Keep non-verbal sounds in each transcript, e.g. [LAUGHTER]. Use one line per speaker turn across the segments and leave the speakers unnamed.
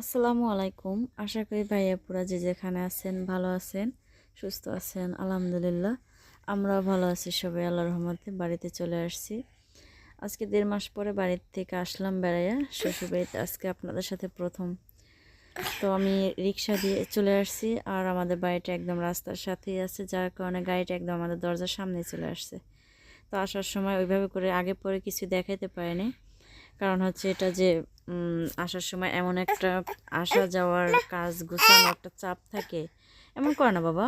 আসসালামু আলাইকুম। আশা করি ভাইয়া পুরা যে যেখানে আছেন ভালো আছেন, সুস্থ আছেন, আলহামদুলিল্লাহ। আমরাও ভালো আছি, সবাই আল্লাহ রহমতে বাড়িতে চলে আসছি। আজকে দেড় মাস পরে বাড়ির থেকে আসলাম বেড়াইয়া। শ্বশুরবাড়িতে আজকে আপনাদের সাথে প্রথম। তো আমি রিক্সা দিয়ে চলে আসছি আর আমাদের বাড়িটা একদম রাস্তার সাথেই আছে, যার কারণে গাড়িটা একদম আমাদের দরজার সামনে চলে আসছে। তো আসার সময় ওইভাবে করে আগে পরে কিছু দেখাইতে পারেনি। কারণ হচ্ছে এটা যে আসার সময় এমন একটা আসা যাওয়ার কাজ গুছানো একটা চাপ থাকে। এমন করে না বাবা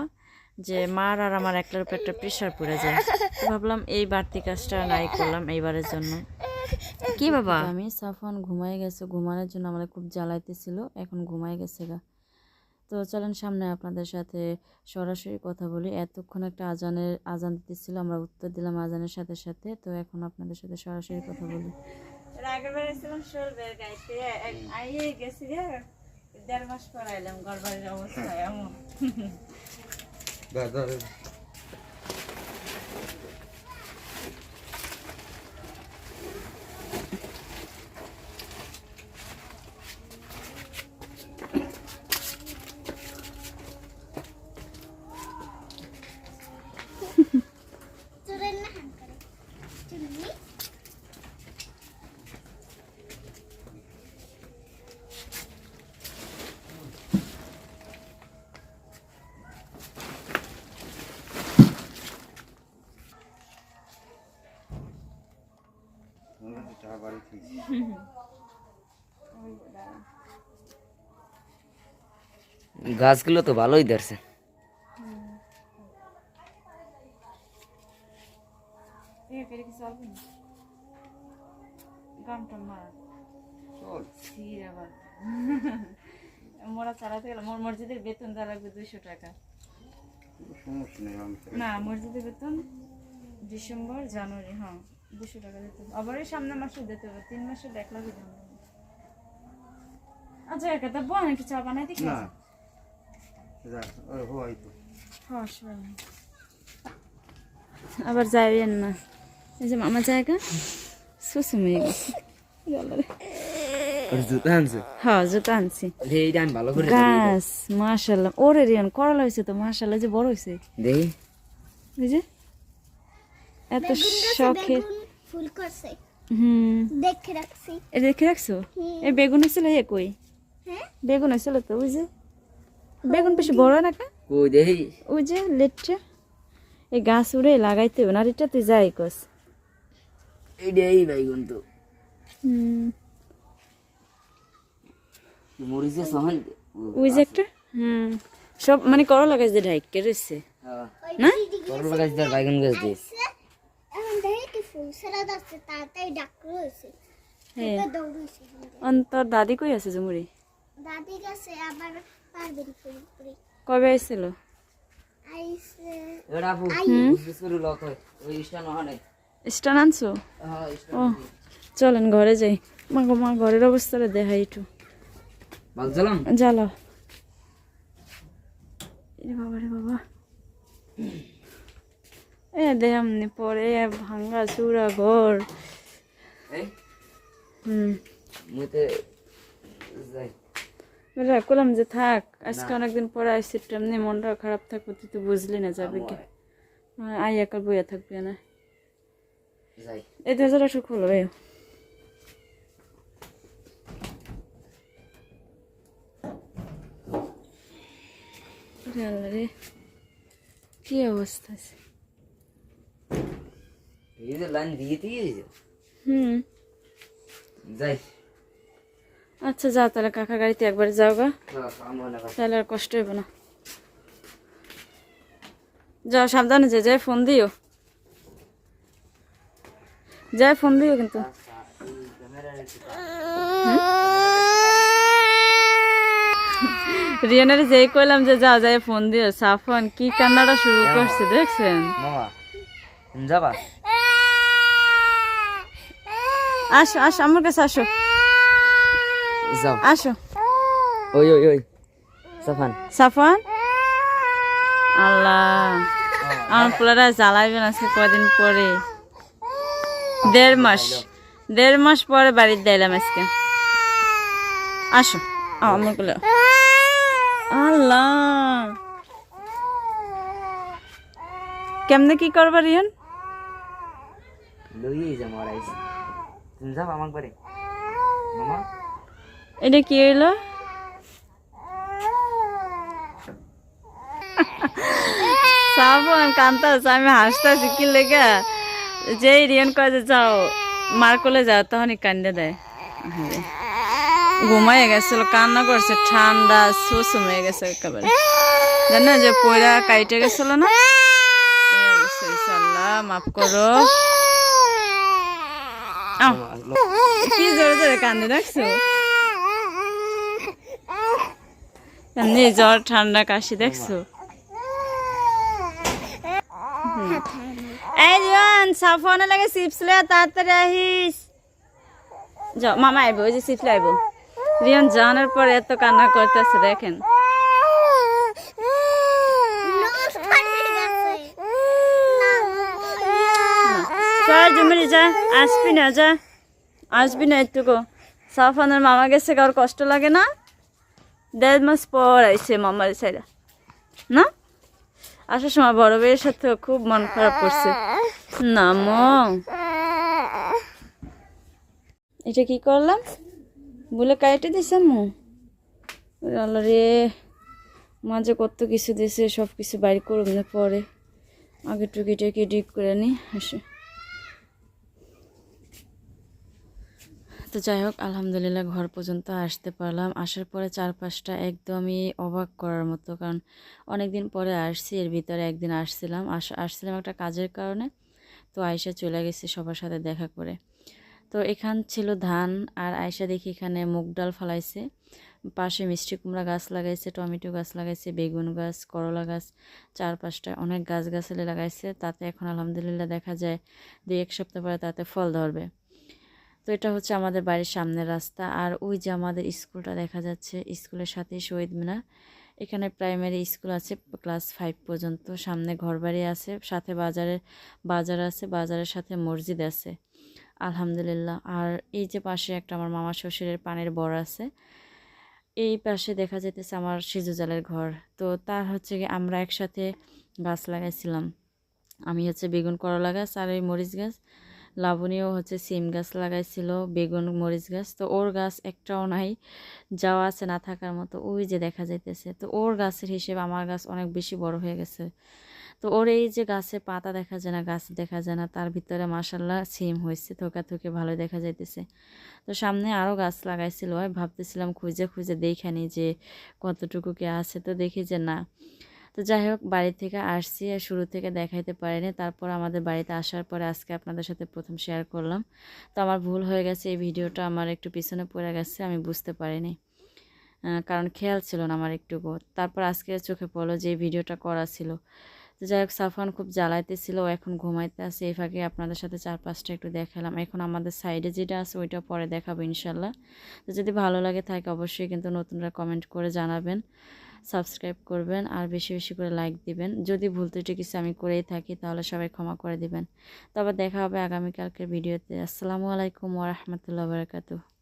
যে মার আর আমার একটার উপর একটা প্রেশার পড়ে যায়। ভাবলাম এই বাড়তি কাজটা নাই করলাম এইবারের জন্য। কি বাবা? আমি সাফান ঘুমাই গেছে ঘুমানোর জন্য আমাদের খুব জ্বালাইতেছিল এখন ঘুমাই গেছে গা। তো চলেন সামনে আপনাদের সাথে সরাসরি কথা বলি। এতক্ষণ একটা আজানের আজান দিতেছিল আমরা উত্তর দিলাম আজানের সাথে সাথে। তো এখন আপনাদের সাথে সরাসরি কথা বলি। আগের বার এসেছিলাম শোলবের গাইতে আইয়ে গেছি রে দেড় মাস পর আইলাম গড়বাড়ির অবস্থা এমন। [LAUGHS]
চুরের
গাছগুলো তো ভালোই ধরছে।
গামটা মারা। ছির আবার মোরা চালাতে গেলাম মোর মসজিদের বেতন দেওয়া লাগবে দুইশো টাকা। না মসজিদের বেতন ডিসেম্বর জানুয়ারি হ্যাঁ। দুশো টাকা দিতে হবে। আবার এই সামনের মাসে দিতে হবে তিন মাসে এক লাখ দিতে হবে। আচ্ছা একা তা বোন একটু চা বানাই দেখি
না।
হ্যাঁ আবার যাইবেন না। এই যে মামা জায়গা
আনছে?
হ্যাঁ গাছ মাশাল্লাহ। ওরে রিয়ান করলা হয়েছে তো যে বড় হয়েছে
দেখি
এই যে। এত শখের
ফুল করছে।
হুম।
দেখে রাখছি।
এ দেখে রাখছো? এই বেগুন হয়েছিল এ কই?
হ্যাঁ?
বেগুন হয়েছিল তো ওই যে বেগুন বেশি বড় না কা?
কই দেখি।
ওই যে লেটটা। এই গাছ উড়ে লাগাইতে হবে না এটা তুই যাই কস।
এইটা এই বাইগুন তো।
হুম।
মরিচে সহন
ওই যে একটা? হুম। সব মানে করলা গাছ দিয়ে ঢাইকে রয়েছে। না?
করলা গাছ দিয়ে বাইগুন গাছ দিস
এখন দেখে কি ফুল সারা যাচ্ছে তাড়াতাড়ি ডাক্তার হয়েছে
হ্যাঁ
দৌড়েছে
অন তোর দাদি কই আছে জুমুরি
দাদি গেছে আবার পারবেন
কবে আইছিল
স্টান হয়।
আনছো?
হ্যাঁ
ও চলেন ঘরে যাই। মা মা ঘরের অবস্থাটা দেখাই একটু।
ভালো চলাম
জ্বালো এ বাবা রে বাবা। এ দেহামনি পরে ভাঙ্গা চূড়া ঘর। হুম। বেটা কলাম যে থাক আজকে অনেকদিন পরে আসছি তেমনি মনটা খারাপ থাকব তুই তো বুঝলি না যাবে কি? আই একার বইয়া থাকবে না এই দরজাটা একটু খোলো এ কি অবস্থা আছে?
এই যে লাইন দিয়ে দিয়ে
হুম।
যাই।
আচ্ছা যাও তাহলে কাকা গাড়িতে একবার যাও গা। তাহলে আর কষ্ট হইব না। যাও সাবধানে যে যাই ফোন দিও। যাই ফোন দিও কিন্তু। রিয়ানের যেই কইলাম যে যা যাই ফোন দিও। সাফন কি কান্নাটা শুরু করছে দেখছেন?
যাবা?
আসো আসো আমার কাছে আসো।
যাও।
আসো।
ওই ওই ওই। সাফান।
সাফন? আল্লাহ। আমার পোলারা জ্বালাইবে না সে কদিন পরে। দেড় মাস। দেড় মাস পরে বাড়িতে দিলাম আজকে। আসো। আমার কোলে আল্লাহ। কেমনে কি করবার রিয়ান?
লইয়ে যা যাও আমার বাড়ি। মামা?
এটা কি হইল? শ্রাবণ কান্তাছে আমি হাসতেছি, কি লেগে? যেই রিয়ান যে যাও, মার কোলে যাও, তখনই কান্দে দেয়। ঘুমাইয়ে গেছিল, কান্না করছে, ঠান্ডা সুসুম হয়ে গেছে একেবারে। জানো যে পয়রা কাইটে গেছিল না? আল্লাহ মাফ করো। কি জোরে জোরে কান্দে দেখছ এমনি জ্বর ঠান্ডা কাশি দেখছ। এই রিয়ান সাফনে লাগে চিপস লয়ে তাড়াতাড়ি আহিস মামা আইব ওই যে চিপস আইব রিয়ন জানার পর এত কান্না করতেছে দেখেন
নষ্ট হয়ে গেছে
জমিনি যা আসবি না, যা। আসবি না একটুকু। সাফানের মামা গেছে কার কষ্ট লাগে না। দেড় মাস পর আইছে মামার সাইডা না? আসার সময় বড় ভাইয়ের সাথে খুব মন খারাপ করছে। না এটা কি করলাম? বলে কাইটে দিছে, মু। আল্লাহ রে। মাঝে কত কিছু দিছে সব কিছু বাইর করুন পরে। আগে টুকিটাকে ডিপ করে নি, আসে। তো যাই হোক, আলহামদুলিল্লাহ ঘর পর্যন্ত আসতে পারলাম। আসার পরে চারপাশটা একদমই অবাক করার মতো, কারণ অনেক দিন পরে আসছি, এর ভিতরে একদিন আসছিলাম। আস, আসছিলাম একটা কাজের কারণে, তো আয়সা চলে গেছি সবার সাথে দেখা করে। তো এখান ছিল ধান, আর আয়সা দেখি এখানে মুগ ডাল ফালাইছে। পাশে মিষ্টি কুমড়া গাছ লাগাইছে, টমেটো গাছ লাগাইছে, বেগুন গাছ, করলা গাছ, চারপাশটা অনেক গাছ গাছালি লাগাইছে। তাতে এখন আলহামদুলিল্লাহ দেখা যায় দুই এক সপ্তাহ পরে তাতে ফল ধরবে। তো এটা হচ্ছে আমাদের বাড়ির সামনের রাস্তা। আর ওই যে আমাদের স্কুলটা দেখা যাচ্ছে, স্কুলের সাথেই শহীদ মিনার। এখানে প্রাইমারি স্কুল আছে ক্লাস ফাইভ পর্যন্ত। সামনে ঘরবাড়ি আছে, সাথে বাজারের বাজার আছে, বাজারের সাথে মসজিদ আছে। আলহামদুলিল্লাহ। আর এই যে পাশে একটা আমার মামা শ্বশুরের পানের বর আছে, এই পাশে দেখা যেতেছে আমার সিজু জালের ঘর। তো তার হচ্ছে গিয়ে আমরা একসাথে গাছ লাগাইছিলাম। আমি হচ্ছে বেগুন করলা গাছ আর এই মরিচ গাছ। লাবণীও হচ্ছে সিম গাছ লাগাইছিল, বেগুন, মরিচ গাছ। তো ওর গাছ একটাও নাই, যাওয়া আছে না থাকার মতো। ওই যে দেখা যাইতেছে। তো ওর গাছের হিসেবে আমার গাছ অনেক বেশি বড় হয়ে গেছে। তো ওর এই যে গাছে পাতা দেখা যায় না, গাছ দেখা যায় না, তার ভিতরে মাসাল্লাহ সিম হয়েছে থোকা থুকে ভালো দেখা যাইতেছে। তো সামনে আরও গাছ লাগাইছিল, ভাবতেছিলাম খুঁজে খুঁজে দেখানি যে কতটুকু কে আছে। তো দেখি যে না তো যাই হোক, বাড়ি থেকে আসছি আর শুরু থেকে দেখাইতে পারিনি। তারপর আমাদের বাড়িতে আসার পরে আজকে আপনাদের সাথে প্রথম শেয়ার করলাম। তো আমার ভুল হয়ে গেছে, এই ভিডিওটা আমার একটু পিছনে পড়ে গেছে, আমি বুঝতে পারিনি। কারণ খেয়াল ছিল না আমার একটুকু তারপর আজকে চোখে পড়ল যে ভিডিওটা করা ছিল। তো যাই হোক সাফান খুব জ্বালাইতেছিল, ও এখন ঘুমাইতে আছে। এই ফাঁকে আপনাদের সাথে চার পাঁচটা একটু দেখালাম। এখন আমাদের সাইডে যেটা আছে, ওইটা পরে দেখাবো ইনশাল্লাহ। তো যদি ভালো লাগে থাকে, অবশ্যই কিন্তু নতুনরা কমেন্ট করে জানাবেন। সাবস্ক্রাইব করবেন আর বেশি বেশি করে লাইক দিবেন। যদি ভুল ত্রুটি কিছু আমি করেই থাকি, তাহলে সবাই ক্ষমা করে দিবেন। তবে দেখা হবে আগামীকালকের ভিডিওতে। আসসালামু আলাইকুম ওরহমতুল্লা বারকাতুহ।